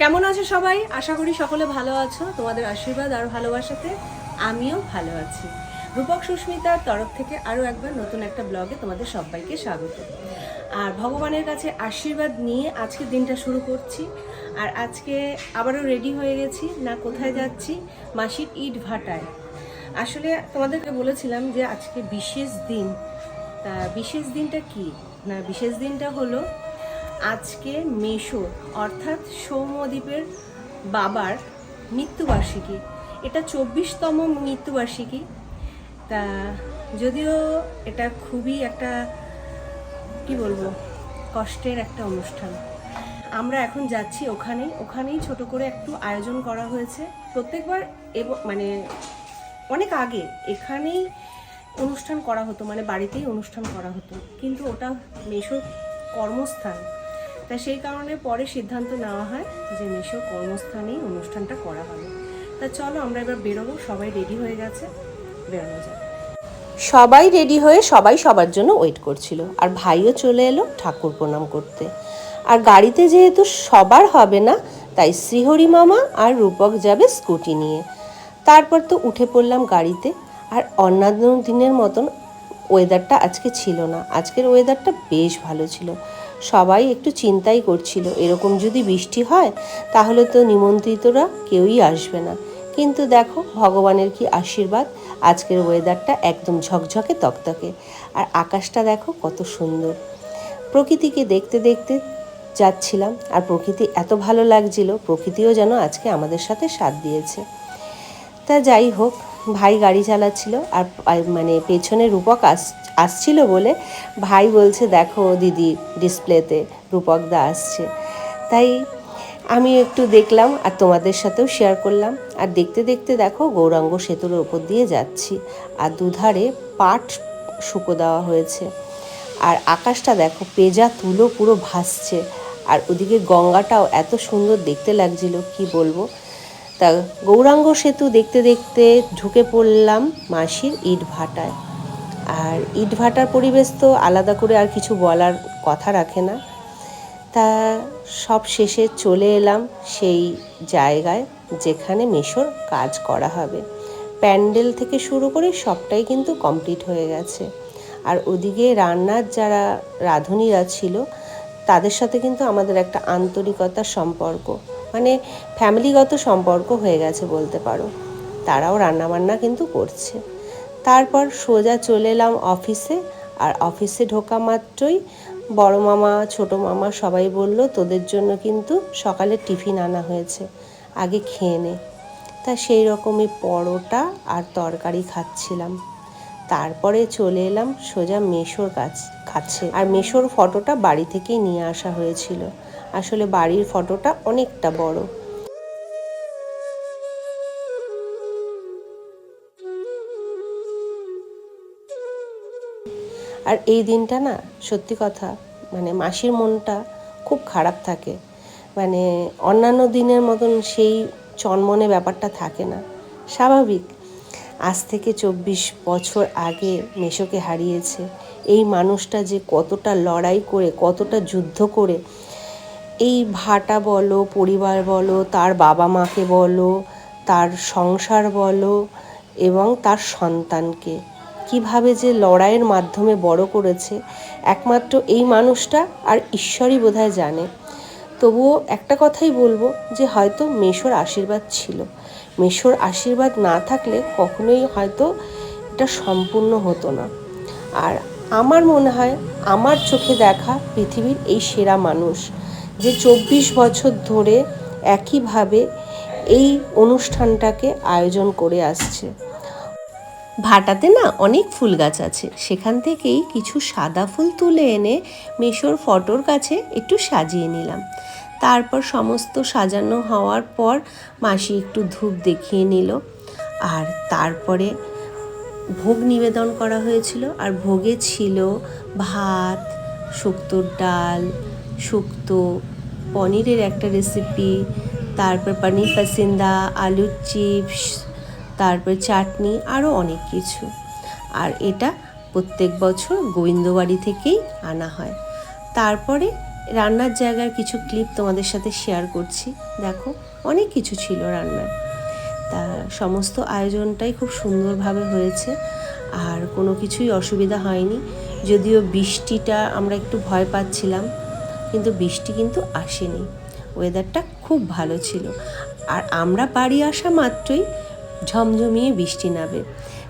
কেমন আছো সবাই? আশা করি সকলে ভালো আছো। তোমাদের আশীর্বাদ আর ভালোবাসাতে আমিও ভালো আছি। রূপক সুস্মিতার তরফ থেকে আরও একবার নতুন একটা ব্লগে তোমাদের সবাইকে স্বাগত। আর ভগবানের কাছে আশীর্বাদ নিয়ে আজকে দিনটা শুরু করছি। আর আজকে আবারও রেডি হয়ে গেছি। না, কোথায় যাচ্ছি? মাসির ইট ভাটায়। আসলে তোমাদেরকে বলেছিলাম যে আজকে বিশেষ দিন। তা বিশেষ দিনটা কি? না, বিশেষ দিনটা হলো আজকে মেশো অর্থাৎ সৌম্যদ্বীপের বাবার মৃত্যুবার্ষিকী। এটা চব্বিশতম মৃত্যুবার্ষিকী। তা যদিও এটা খুবই একটা, কি বলব, কষ্টের একটা অনুষ্ঠান। আমরা এখন যাচ্ছি ওখানেই ওখানেই ছোট করে একটু আয়োজন করা হয়েছে। প্রত্যেকবার এবং মানে অনেক আগে এখানেই অনুষ্ঠান করা হতো মানে বাড়িতেই অনুষ্ঠান করা হতো। কিন্তু ওটা মেশোর কর্মস্থান। তা সেই কারণে পরে সিদ্ধান্ত নেওয়া হয় যে মিশো কর্মস্থানেই অনুষ্ঠানটা করা হবে। তা চলো আমরা এবার বেরোবো, সবাই রেডি হয়ে গেছে, বেরোনো যাক। সবাই রেডি হয়ে সবাই সবার জন্য ওয়েট করছিল, আর ভাইও চলে এলো ঠাকুর প্রণাম করতে। আর গাড়িতে যেহেতু সবার হবে না, তাই শ্রীহরি মামা আর রূপক যাবে স্কুটি নিয়ে। তারপর তো উঠে পড়লাম গাড়িতে, আর অন্যান্য দিনের মতন ওয়েদারটা আজকে ছিল না। আজকের ওয়েদারটা বেশ ভালো ছিল। সবাই একটু চিন্তাই করছিল, এরকম যদি বৃষ্টি হয়, তাহলে তো নিমন্ত্রিতরা কেউই আসবে না। কিন্তু দেখো, ভগবানের কি আশীর্বাদ, আজকের ওয়েদারটা একদম ঝকঝকে তকতকে। আর আকাশটা দেখো কত সুন্দর। প্রকৃতিকে দেখতে দেখতে যাচ্ছিলাম, আর প্রকৃতি এত ভালো লাগছিল, প্রকৃতিও যেন আজকে আমাদের সাথে সাথ দিয়েছে। তা যাই হোক ভাই গাড়ি চালাচ্ছিল আর মানে পেছনে রূপক আস, আসছিল বলে ভাই বলছে, দেখো দিদি ডিসপ্লেতে রূপক দা আসছে। তাই আমি একটু দেখলাম আর তোমাদের সাথেও শেয়ার করলাম। আর দেখতে দেখতে দেখো গৌরাঙ্গ সেতুর ওপর দিয়ে যাচ্ছি আর দুধারে পাট শুকো দেওয়া হয়েছে। আর আকাশটা দেখো পেজা তুলো পুরো ভাসছে। আর ওদিকে গঙ্গাটাও এত সুন্দর দেখতে লাগছিল, কি বলব? তা গৌরাঙ্গ সেতু দেখতে দেখতে ঢুকে পড়লাম মাসির ইট ভাটায় আর ইট ভাটার পরিবেশ তো আলাদা করে আর কিছু বলার কথা রাখে না। তা সব শেষে চলে এলাম সেই জায়গায় যেখানে মেশোর কাজ করা হবে। প্যান্ডেল থেকে শুরু করে সবটাই কিন্তু কমপ্লিট হয়ে গেছে। আর ওদিকে রান্নার যারা রাঁধুনিরা ছিল, তাদের সাথে কিন্তু আমাদের একটা আন্তরিকতার সম্পর্ক। মানে ফ্যামিলিগত সম্পর্ক হয়ে গেছে বলতে পারো। তারাও রান্নাবান্না কিন্তু করছে। তারপর সোজা চলে এলাম অফিসে, আর অফিসে ঢোকা মাত্রই বড় মামা, ছোট মামা সবাই বলল, তোদের জন্য কিন্তু সকালে টিফিন আনা হয়েছে, আগে খেয়ে নে। তা সেই রকমই পরোটা আর তরকারি খাচ্ছিলাম। তারপরে চলে এলাম সোজা মেশোর কাছ, কাছে। আর মেশোর ফটোটা বাড়ি থেকেই নিয়ে আসা হয়েছিল। আসলে বাড়ির ফটোটা অনেকটা বড়। আর এই দিনটা না, সত্যি কথা মানে মাসির মনটা খুব খারাপ থাকে। মানে অন্যান্য দিনের মতন সেই চনমনে ব্যাপারটা থাকে না। স্বাভাবিক। আজ থেকে চব্বিশ বছর আগে মেশোকে হারিয়েছে। এই মানুষটা যে কতটা লড়াই করে, কতটা যুদ্ধ করে এই ভাটা বলো, পরিবার বলো, তার বাবা মাকে বলো, তার সংসার বলো এবং তার সন্তানকে। কীভাবে যে লড়াইয়ের মাধ্যমে বড় করেছে, একমাত্র এই মানুষটা আর ঈশ্বরই বোধহয় জানে। তবুও একটা কথাই বলব যে হয়তো মেশোর আশীর্বাদ ছিল। মেশোর আশীর্বাদ না থাকলে কখনোই হয়তো এটা সম্পূর্ণ হতো না। আর আমার মনে হয়, আমার চোখে দেখা পৃথিবীর এই সেরা মানুষ। যে চব্বিশ বছর ধরে একইভাবে এই অনুষ্ঠানটাকে আয়োজন করে আসছে। ভাটাতে না অনেক ফুল গাছ আছে। সেখান থেকেই কিছু সাদা ফুল তুলে এনে মেশোর ফটোর কাছে একটু সাজিয়ে নিলাম। তারপর সমস্ত সাজানো হওয়ার পর মাসি একটু ধূপ দেখিয়ে নিল। আর তারপরে ভোগ নিবেদন করা হয়েছিল। আর ভোগে ছিল ভাত, শুক্তোর ডাল শুক্তো, পনিরের একটা রেসিপি তারপর পনির পাসিন্দা, আলুর চিপস, তারপর চাটনি আরও অনেক কিছু। আর এটা প্রত্যেক বছর গোবিন্দবাড়ি থেকেই আনা হয়। তারপরে রান্নার জায়গার কিছু ক্লিপ তোমাদের সাথে শেয়ার করছি। দেখো, অনেক কিছু ছিল রান্নার। তা সমস্ত আয়োজনটাই খুব সুন্দরভাবে হয়েছে। আর কোনো কিছুই অসুবিধা হয়নি। যদিও বৃষ্টিটা আমরা একটু ভয় পাচ্ছিলাম। কিন্তু বৃষ্টি কিন্তু আসেনি। ওয়েদারটা খুব ভালো ছিল। আর আমরা বাড়ি আসা মাত্রই ঝমঝমিয়ে বৃষ্টি নামে।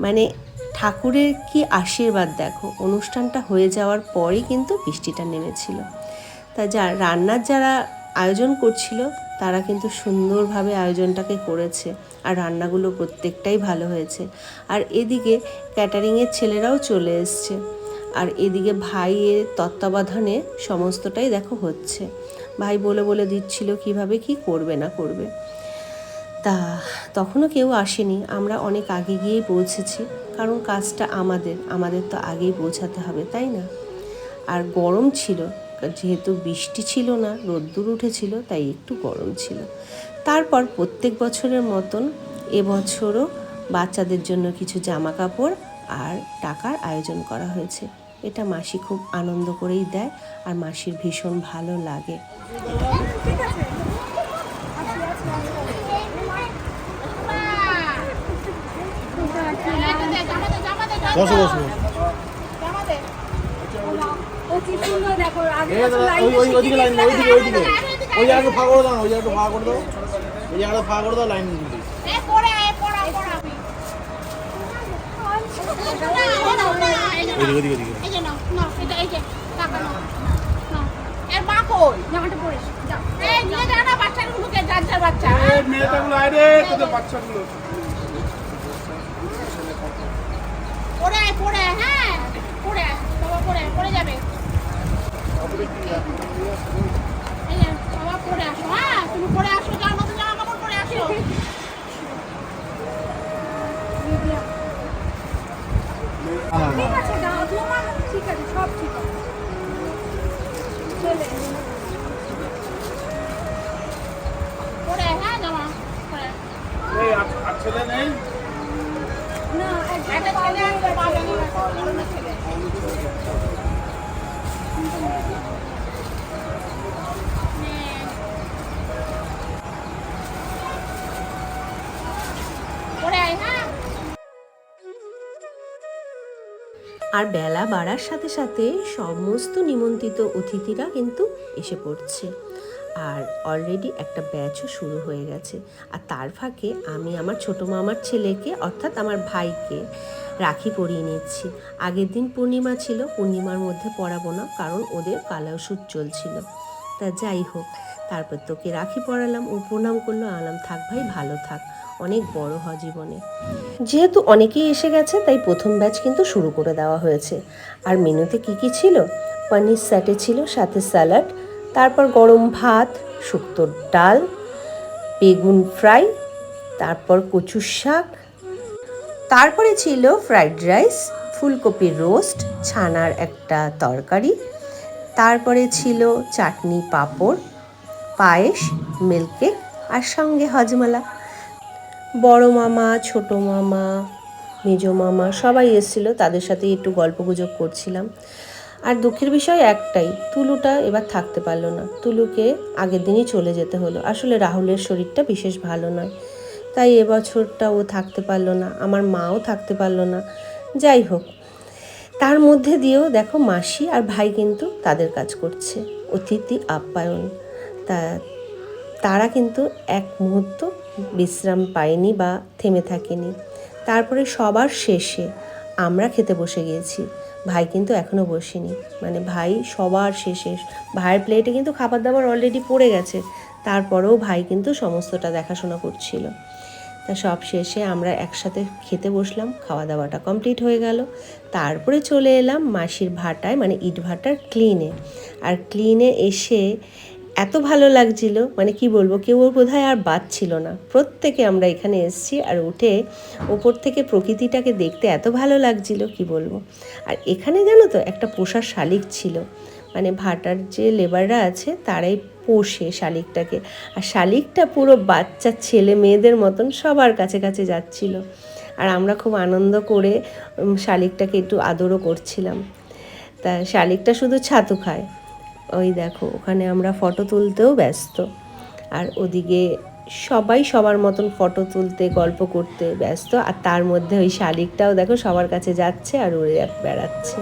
মানে ঠাকুরের কি আশীর্বাদ দেখো, অনুষ্ঠানটা হয়ে যাওয়ার পরই কিন্তু বৃষ্টিটা নেমেছিল। তা যা, রান্নার যারা আয়োজন করছিল, তারা কিন্তু সুন্দরভাবে আয়োজনটাকে করেছে। আর রান্নাগুলো প্রত্যেকটাই ভালো হয়েছে। আর এদিকে ক্যাটারিংয়ের ছেলেরাও চলে এসছে। আর এদিকে ভাইয়ের তত্ত্বাবধানে সমস্তটাই দেখো হচ্ছে। ভাই বলে বলে দিচ্ছিল কীভাবে কি করবে না করবে। তা তখনও কেউ আসেনি। আমরা অনেক আগে গিয়েই পৌঁছেছি। কারণ কাজটা আমাদের আমাদের তো আগেই পৌঁছাতে হবে, তাই না? আর গরম ছিল, যেহেতু বৃষ্টি ছিল না, রোদ্দুর উঠেছিল, তাই একটু গরম ছিল। তারপর প্রত্যেক বছরের মতন এবছরও বাচ্চাদের জন্য কিছু জামা কাপড় আর টাকার আয়োজন করা হয়েছে। এটা মাসি খুব আনন্দ করেই দেয় আর মাসির ভীষণ ভালো লাগে। বসো বসো ও কি সুন্দর দেখো আগে এই দাদা, ওই দাও, ওইদিকে ওইদিকে। ওই জায়গাটা ফাঁকা করে দাও না, ওই জায়গাটা ফাঁকা করে দাও। ওই জায়গাটা ফাঁকা করে দাও লাইন ওইদিকে জামাটা পরে যাও মেয়েটাগুলো আইরে তোদের বাচ্চাগুলো পড়ে আয় পড়ে আয় হ্যাঁ পড়ে আয় বাবা পড়ে আয় পড়ে যাবে এই যে, বাবা পড়ে আসো হ্যাঁ তুমি পড়ে আসো যাও নতুন জামা কাপড় পরে আসো ঠিক আছে দাও তোমার ঠিক আছে সব ঠিক আছে চলে পড়ে আয় হ্যাঁ জামা পরে আয়। এই আর- আর ছেলে নেই না একটা ছেলে একটা পাবে না গরমের ছেলে নে। পড়ে আয় হ্যাঁ আর বেলা বাড়ার সাথে সাথে সমস্ত নিমন্ত্রিত অতিথিরা কিন্তু এসে পড়ছে। আর অলরেডি একটা ব্যাচও শুরু হয়ে গেছে। আর তার ফাঁকে আমি আমার ছোটো মামার ছেলেকে অর্থাৎ আমার ভাইকে রাখি পরিয়ে নিচ্ছি। আগের দিন পূর্ণিমা ছিল, পূর্ণিমার মধ্যে পরাবো না, কারণ ওদের কালা ওষুধ চলছিল। তা যাই হোক, তারপর তোকে রাখি পরালাম, ও প্রণাম করল আলাম থাক ভাই, ভালো থাক, অনেক বড় হ জীবনে। যেহেতু অনেকেই এসে গেছে, তাই প্রথম ব্যাচ কিন্তু শুরু করে দেওয়া হয়েছে। আর মেনুতে কি কি ছিল? পনির স্যাটে ছিল, সাথে স্যালাড তারপর গরম ভাত শুক্তোর ডাল, বেগুন ফ্রাই, তারপর কচুর শাক। তারপরে ছিল ফ্রাইড রাইস, ফুলকপির রোস্ট, ছানার একটা তরকারি। তারপরে ছিল চাটনি পাঁপড়, পায়েস, মিল্ক কেক আর সঙ্গে হজমালা। বড় মামা, ছোট মামা, মেজো মামা সবাই এসেছিল, তাদের সাথে একটু গল্প গুজব করছিলাম। আর দুঃখের বিষয় একটাই, তুলুটা এবার থাকতে পারল না। তুলুকে আগের দিনই চলে যেতে হলো। আসলে রাহুলের শরীরটা বিশেষ ভালো নয়। তাই এবছরটা ও থাকতে পারল না, আমার মাও থাকতে পারল না। যাই হোক, তার মধ্যে দিয়েও দেখো মাসি আর ভাই কিন্তু তাদের কাজ করছে। অতিথি আপ্যায়ন। তা, তারা কিন্তু এক মুহূর্ত বিশ্রাম পায়নি বা থেমে থাকেনি। তারপরে সবার শেষে আমরা খেতে বসে গিয়েছি। ভাই কিন্তু এখনও বসিনি। মানে ভাই সবার শেষে। ভাইয়ের প্লেটে কিন্তু খাবার দাবার অলরেডি পড়ে গেছে। তারপরেও ভাই কিন্তু সমস্তটা দেখাশোনা করছিল। তা সব শেষে আমরা একসাথে খেতে বসলাম খাওয়া দাওয়াটা কমপ্লিট হয়ে গেল। তারপরে চলে এলাম মাসির ভাটায় মানে ইট ভাটার ক্লিনে আর ক্লিনে এসে এত ভালো লাগছিল মানে কি বলব, কেউ বোধ হয় আর বাদ ছিল না। প্রত্যেকে আমরা এখানে এসেছি আর উঠে ওপর থেকে প্রকৃতিটাকে দেখতে এত ভালো লাগছিল, কি বলব। আর এখানে জানো তো, একটা পোষার শালিক ছিল। মানে ভাটার যে লেবাররা আছে, তারাই পোষে শালিকটাকে। আর শালিকটা পুরো বাচ্চা, ছেলে মেয়েদের মতন সবার কাছে কাছে যাচ্ছিল। আর আমরা খুব আনন্দ করে শালিকটাকে একটু আদরও করছিলাম। তা শালিকটা শুধু ছাতু খায়। ওই দেখো, ওখানে আমরা ফটো তুলতেও ব্যস্ত। আর ওদিকে সবাই সবার মতন ফটো তুলতে, গল্প করতে ব্যস্ত। আর তার মধ্যে ওই শালিকটাও দেখো সবার কাছে যাচ্ছে আর উড়ে বেড়াচ্ছে।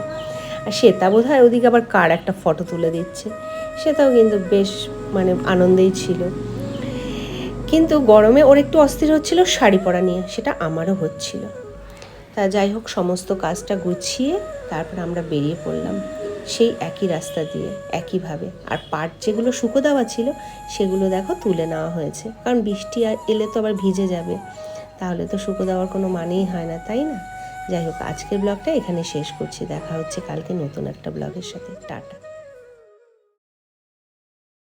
আর শ্বেতা বোধ হয় ওদিকে আবার কার একটা ফটো তুলে দিচ্ছে। সেটাও কিন্তু বেশ মানে আনন্দেই ছিল। কিন্তু গরমে ওর একটু অস্থির হচ্ছিল শাড়ি পরা নিয়ে, সেটা আমারও হচ্ছিল। তা যাই হোক, সমস্ত কাজটা গুছিয়ে তারপর আমরা বেরিয়ে পড়লাম। সেই একই রাস্তা দিয়ে, একইভাবে। আর পাট যেগুলো শুকো দেওয়া ছিল, সেগুলো দেখো তুলে নেওয়া হয়েছে। কারণ বৃষ্টি আর এলে তো আবার ভিজে যাবে। তাহলে তো শুকো দেওয়ার কোনো মানেই হয় না, তাই না? যাই হোক, আজকের ব্লগটা এখানে শেষ করছি। দেখা হচ্ছে কালকে নতুন একটা ব্লগের সাথে। টাটা।